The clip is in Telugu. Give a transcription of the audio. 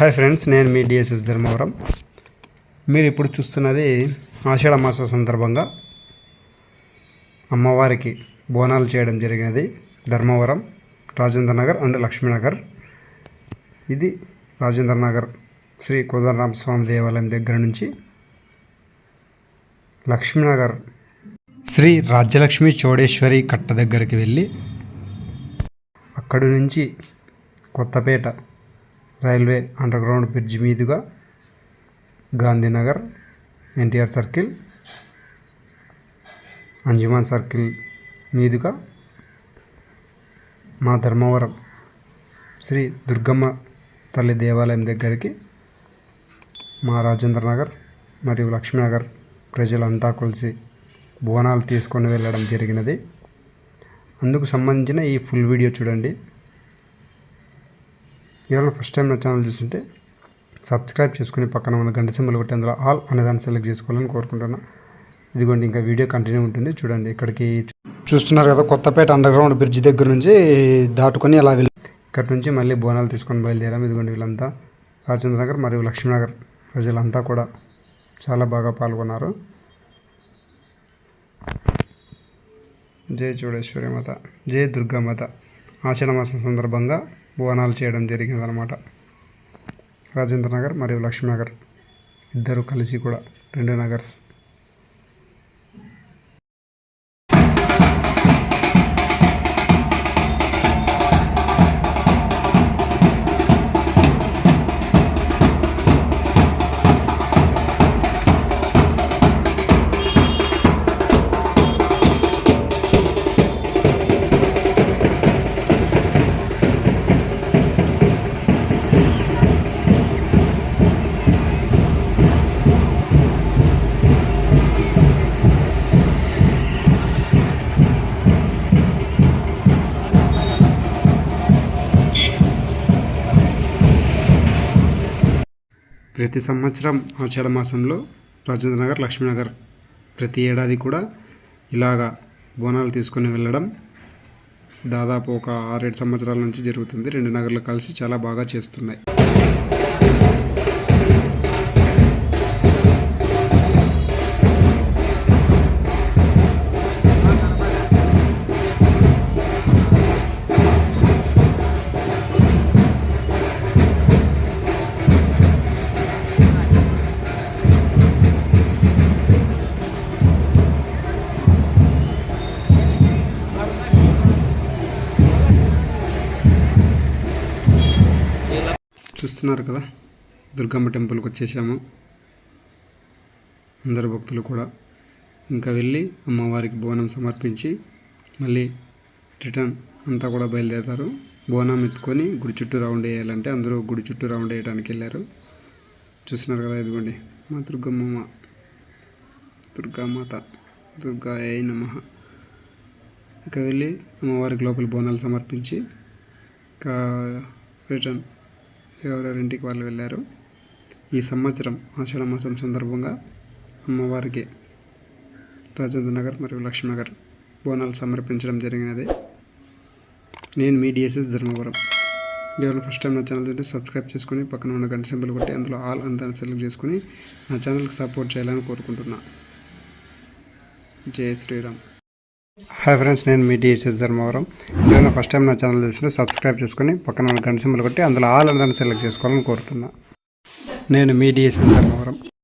హాయ్ ఫ్రెండ్స్ నేను మీ డిఎస్ఎస్ ధర్మవరం. మీరు ఇప్పుడు చూస్తున్నది ఆషాఢ మాస సందర్భంగా అమ్మవారికి బోనాలు చేయడం జరిగినది ధర్మవరం రాజేంద్ర నగర్ అండ్ లక్ష్మీనగర్ ఇది రాజేంద్ర నగర్ శ్రీ కోదండరామ స్వామి దేవాలయం దగ్గర నుంచి లక్ష్మీనగర్ శ్రీ రాజ్యలక్ష్మి చోడేశ్వరి కట్ట దగ్గరికి వెళ్ళి అక్కడి నుంచి కొత్తపేట రైల్వే అండర్గ్రౌండ్ బ్రిడ్జ్ మీదుగా గాంధీనగర్ ఎన్టీఆర్ సర్కిల్ అంజుమాన్ సర్కిల్ మీదుగా మా ధర్మవరం శ్రీ దుర్గమ్మ తల్లి దేవాలయం దగ్గరికి మా రాజేంద్ర నగర్ మరియు లక్ష్మీనగర్ ప్రజలంతా కలిసి బోనాలు తీసుకొని వెళ్ళడం జరిగినది. అందుకు సంబంధించిన ఈ ఫుల్ వీడియో చూడండి. ఎవరైనా ఫస్ట్ టైం నా ఛానల్ చూస్తుంటే సబ్స్క్రైబ్ చేసుకుని పక్కన ఉన్న గంట సింబల్ కొట్టి అందులో ఆల్ అనే దాన్ని సెలెక్ట్ చేసుకోవాలని కోరుకుంటున్నా. ఇదిగోండి ఇంకా వీడియో కంటిన్యూ ఉంటుంది. చూడండి ఇక్కడికి చూస్తున్నారు కదా కొత్తపేట అండర్ గ్రౌండ్ బ్రిడ్జ్ దగ్గర నుంచి దాటుకొని అలా వెళ్ళి ఇక్కడ నుంచి మళ్ళీ బోనాలు తీసుకొని బయలుదేరాం. ఇదిగోండి వీళ్ళంతా రాజేంద్ర నగర్ మరియు లక్ష్మీనగర్ ప్రజలంతా కూడా చాలా బాగా పాల్గొన్నారు. జై చూడేశ్వరి మాత జై దుర్గామాత ఆషాఢ మాసం సందర్భంగా బోనాలు చేయడం జరిగిందనమాట రాజేంద్ర నగర్ మరియు లక్ష్మీనగర్ ఇద్దరు కలిసి కూడా రెండు నగర్స్ ప్రతి సంవత్సరం ఆషాఢ మాసంలో రాజేంద్ర నగర్ లక్ష్మీనగర్ ప్రతి ఏడాది కూడా ఇలాగా బోనాలు తీసుకొని వెళ్ళడం దాదాపు ఒక ఆరేడు సంవత్సరాల నుంచి జరుగుతుంది. రెండు నగర్లు కలిసి చాలా బాగా చేస్తున్నాయి. చూస్తున్నారు కదా. దుర్గమ్మ టెంపుల్కి వచ్చేసాము. అందరు భక్తులు కూడా. ఇంకా వెళ్ళి అమ్మవారికి బోనం సమర్పించి మళ్ళీ రిటర్న్ అంతా కూడా బయలుదేరతారు. బోనం ఎత్తుకొని గుడి చుట్టూ రౌండ్ వేయాలంటే అందరూ గుడి చుట్టూ రౌండ్ వేయడానికి వెళ్ళారు. చూస్తున్నారు కదా ఇదిగోండి. మా దుర్గమ్మ దుర్గామాత. దుర్గా ఏ నమ. ఇక వెళ్ళి అమ్మవారికి లోపల బోనాలు సమర్పించి ఇంకా రిటర్న్ ఎవరెవరింటికి వాళ్ళు వెళ్ళారు? ఈ సంవత్సరం ఆషాఢ మాసం సందర్భంగా అమ్మవారికి రాజేంద్ర నగర్ మరియు లక్ష్మీనగర్ బోనాలు సమర్పించడం జరిగినది. నేను మీ డిఎస్ఎస్ ధర్మవరం. ఎవరు ఫస్ట్ టైం నా ఛానల్ చూస్తే సబ్స్క్రైబ్ చేసుకుని పక్కన ఉన్న గంట సింబల్ కొట్టి అందులో ఆల్ అంతా సెలెక్ట్ చేసుకుని నా ఛానల్కి సపోర్ట్ చేయాలని కోరుకుంటున్నా. జయ శ్రీరామ్. హాయ్ ఫ్రెండ్స్ నేను మీ డిఎస్ఎస్ ధర్మవరం ఎవరైనా ఫస్ట్ టైం నా ఛానల్ చూసినా సబ్స్క్రైబ్ చేసుకుని పక్కన గంట సింబల్ కొట్టి అందులో ఆల్ అందాన్ని సెలెక్ట్ చేసుకోవాలని కోరుతున్నా. నేను మీ డిఎస్ఎస్ ధర్మవరం